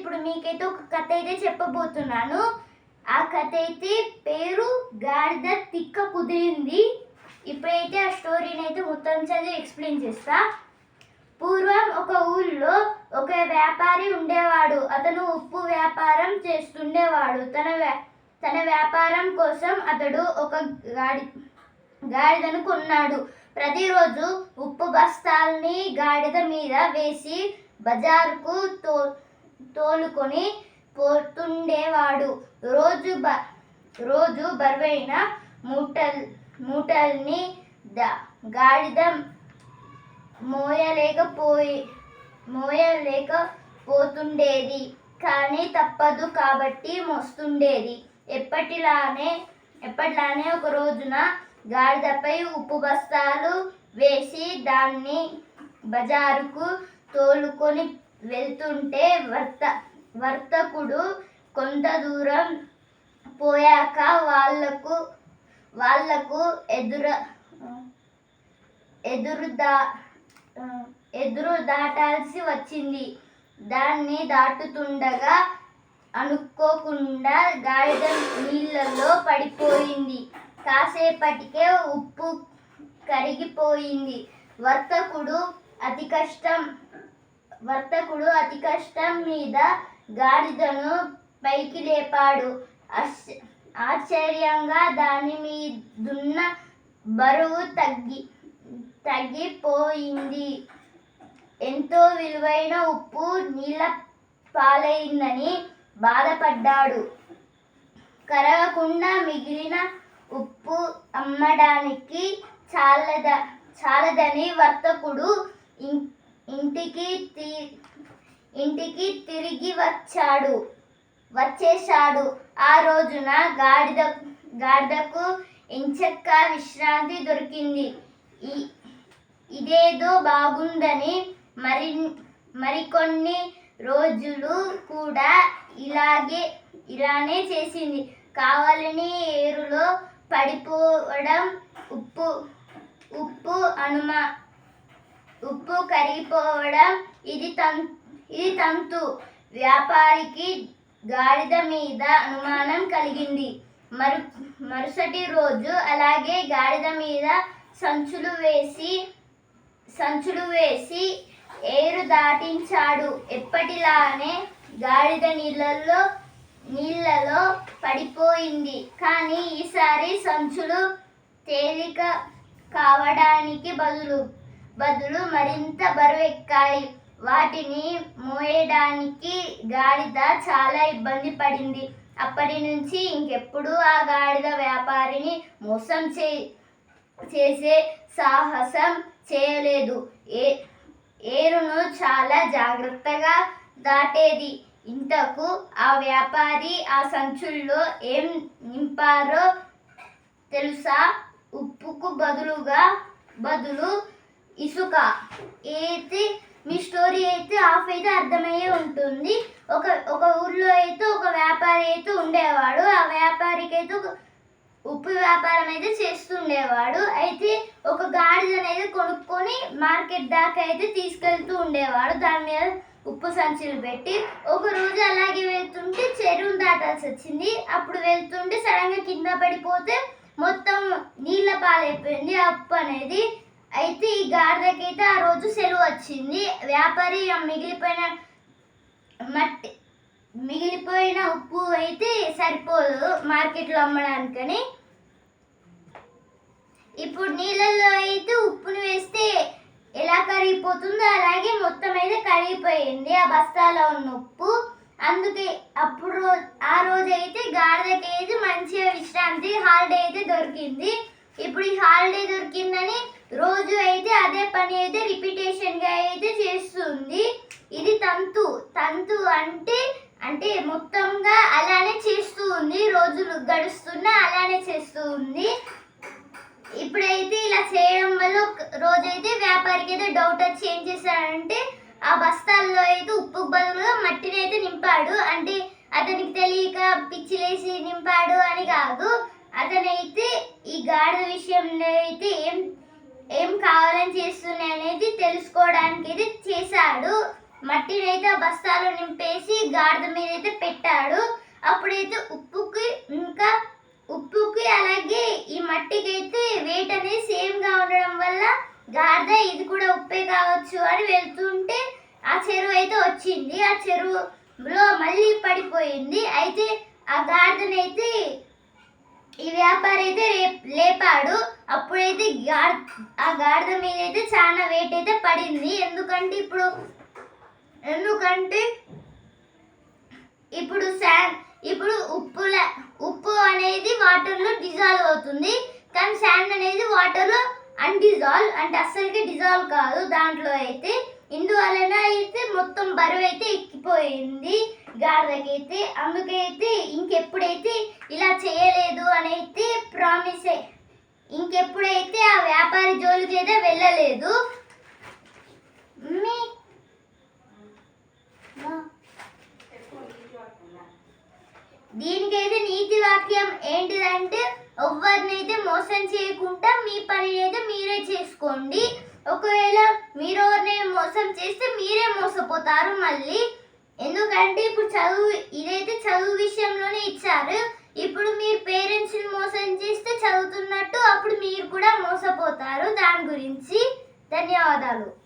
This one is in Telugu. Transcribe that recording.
ఇప్పుడు మీకైతే ఒక కథ అయితే చెప్పబోతున్నాను. ఆ కథ అయితే పేరు గాడిద తిక్క కుదిరింది. ఇప్పుడైతే ఆ స్టోరీని అయితే మొత్తం చదివి ఎక్స్ప్లెయిన్ చేస్తా. పూర్వం ఒక ఊళ్ళో ఒక వ్యాపారి ఉండేవాడు. అతను ఉప్పు వ్యాపారం చేస్తుండేవాడు. తన వ్యా- తన వ్యాపారం కోసం అతడు ఒక గాడి గాడిదను కొన్నాడు. ప్రతిరోజు ఉప్పు బస్తాల్ని గాడిద మీద వేసి బజార్కు తో తోలుకొని పోతుండేవాడు. రోజు బ రోజు బరువైన మూటల్ మూటల్ని ద గాడిద మోయలేకపోయి మోయలేకపోతుండేది. కానీ తప్పదు కాబట్టి మోస్తుండేది. ఎప్పటిలానే ఎప్పటిలానే ఒక రోజున గాడిదపై ఉప్పు బస్తాలు వేసి దాన్ని బజారుకు తోలుకొని వెళ్తుంటే వర్త వర్తకుడు కొంత దూరం పోయాక వాళ్ళకు వాళ్ళకు ఎదుర ఎదురు దా ఎదురు దాటాల్సి వచ్చింది. దాన్ని దాటుతుండగా అనుకోకుండా గాడిద నీళ్ళలో పడిపోయింది. కాసేపటికే ఉప్పు కరిగిపోయింది. వర్తకుడు అతి కష్టం వర్తకుడు అతి కష్టం మీద గాడిదను పైకి లేపాడు. ఆశ్చర్యంగా దాని మీదున్న బరువు తగ్గి తగ్గిపోయింది. ఎంతో విలువైన ఉప్పు నీళ్ళ పాలైందని బాధపడ్డాడు. కరగకుండా మిగిలిన ఉప్పు అమ్మడానికి చాలద చాలదని వర్తకుడు ఇం- ఇంటికి ఇంటికి తిరిగి వచ్చాడు. వచ్చేశాడు. ఆ రోజున గాడిద గాడిదకు ఎంచక్క విశ్రాంతి దొరికింది. ఈ ఇదేదో బాగుందని మరి మరికొన్ని రోజులు కూడా ఇలాగే ఇలానే చేసింది. కావాలని ఏరులో పడిపోవడం ఉప్పు ఉప్పు అనుమా ఉప్పు కరిగిపోవడం ఇది తం ఇది తంతు. వ్యాపారికి గాడిద మీద అనుమానం కలిగింది. మరు మరుసటి రోజు అలాగే గాడిద మీద సంచులు వేసి సంచులు వేసి ఏరు దాటించాడు. ఎప్పటిలానే గాడిద నీళ్ళల్లో నీళ్ళలో పడిపోయింది. కానీ ఈసారి సంచులు తేలిక కావడానికి బదులు బదులు మరింత బరువెక్కాయి వాటిని మోయడానికి గాడిద చాలా ఇబ్బంది పడింది. అప్పటి నుంచి ఇంకెప్పుడు ఆ గాడిద వ్యాపారిని మోసం చే చేసే సాహసం చేయలేదు. ఏ ఏరును చాలా జాగ్రత్తగా దాటేది. ఇంతకు ఆ వ్యాపారి ఆ సంచుల్లో ఏం నింపారో తెలుసా? ఉప్పుకు బదులుగా బదులు ఇసుక అయితే మీ స్టోరీ అయితే హాఫ్ అయితే అర్థమయ్యే ఉంటుంది. ఒక ఒక ఊర్లో అయితే ఒక వ్యాపారి అయితే ఉండేవాడు. ఆ వ్యాపారికి అయితే ఒక ఉప్పు వ్యాపారం అయితే చేస్తుండేవాడు. అయితే ఒక గాడిద అనేది కొనుక్కొని మార్కెట్ దాకా అయితే తీసుకెళ్తూ ఉండేవాడు. దాని మీద ఉప్పు సంచులు పెట్టి ఒక రోజు అలాగే వెళ్తుంటే చెరువును దాటాల్సి వచ్చింది. అప్పుడు వెళ్తుంటే సడన్గా కింద పడిపోతే మొత్తం నీళ్ళ పాలైపోయింది. అప్పు అనేది అయితే ఈ గాడిదకైతే ఆ రోజు సెలవు వచ్చింది. వ్యాపారి మిగిలిపోయిన మట్టి మిగిలిపోయిన ఉప్పు అయితే సరిపోదు మార్కెట్లో అమ్మడానికని. ఇప్పుడు నీళ్ళల్లో అయితే ఉప్పును వేస్తే ఎలా కరిగిపోతుందో అలాగే మొత్తం అయితే కరిగిపోయింది ఆ బస్తాలో ఉన్న ఉప్పు. అందుకే అప్పుడు ఆ రోజు అయితే గాడిదకి అయితే మంచిగా విశ్రాంతి హాలిడే అయితే దొరికింది. ఇప్పుడు ఈ హాలిడే దొరికిందని రోజు అయితే అదే పని అయితే రిపిటేషన్గా అయితే చేస్తుంది. ఇది తంతు. తంతు అంటే అంటే మొత్తంగా అలానే చేస్తూ ఉంది రోజులు గడుస్తున్నా అలానే చేస్తూ ఉంది ఇప్పుడైతే ఇలా చేయడం వల్ల రోజైతే వ్యాపారికి అయితే డౌట్ వచ్చి ఏం చేశాడంటే ఆ బస్తాల్లో అయితే ఉప్పు బదులుగా మట్టిని అయితే నింపాడు. అంటే అతనికి తెలియక పిచ్చిలేసి నింపాడు అని కాదు. అతనైతే ఈ గాడిద విషయంలో అయితే ఏం ఏం కావాలని చేస్తున్నాయి అనేది తెలుసుకోవడానికి అయితే చేశాడు. మట్టిని అయితే ఆ బస్తాలో నింపేసి గాడిద మీద అయితే పెట్టాడు. అప్పుడైతే ఉప్పుకి ఇంకా ఉప్పుకి అలాగే ఈ మట్టికి అయితే వెయిట్ అనేది సేమ్గా ఉండడం వల్ల గాడిద ఇది కూడా ఉప్పే కావచ్చు అని వెళ్తుంటే ఆ చెరువు అయితే వచ్చింది. ఆ చెరువులో మళ్ళీ పడిపోయింది. అయితే ఆ గాడిదనైతే ఈ వ్యాపారి అయితే లేపాడు. అప్పుడైతే గాడ్ ఆ గాడిద మీద అయితే చాలా వెయిట్ అయితే పడింది. ఎందుకంటే ఇప్పుడు ఎందుకంటే ఇప్పుడు శాండ్ ఇప్పుడు ఉప్పుల ఉప్పు అనేది వాటర్లో డిజాల్వ్ అవుతుంది. కానీ శాండ్ అనేది వాటర్లో అన్డిజాల్వ్ అంటే అస్సలకి డిజాల్వ్ కాదు. దాంట్లో అయితే ఇందువలన అయితే మొత్తం బరువు అయితే ఎక్కిపోయింది. గాడిదకైతే అందుకైతే ఇంకెప్పుడైతే ఇలా చేయలేదు అని అయితే ప్రామిస్. ఇంకెప్పుడైతే ఆ వ్యాపారి జోలికి అయితే వెళ్ళలేదు. మీ దీనికైతే నీతి వాక్యం ఏంటిదంటే ఎవరినైతే మోసం చేయకుండా మీ పని అయితే మీరే చేసుకోండి. ఒకవేళ మీరు మోసం చేస్తే మీరే మోసపోతారు మళ్ళీ. ఎందుకంటే ఇప్పుడు చదువు ఇదైతే చదువు విషయంలోనే ఇచ్చారు. ఇప్పుడు మీరు పేరెంట్స్ని మోసం చేస్తే చదువుతున్నట్టు అప్పుడు మీరు కూడా మోసపోతారు. దాని గురించి ధన్యవాదాలు.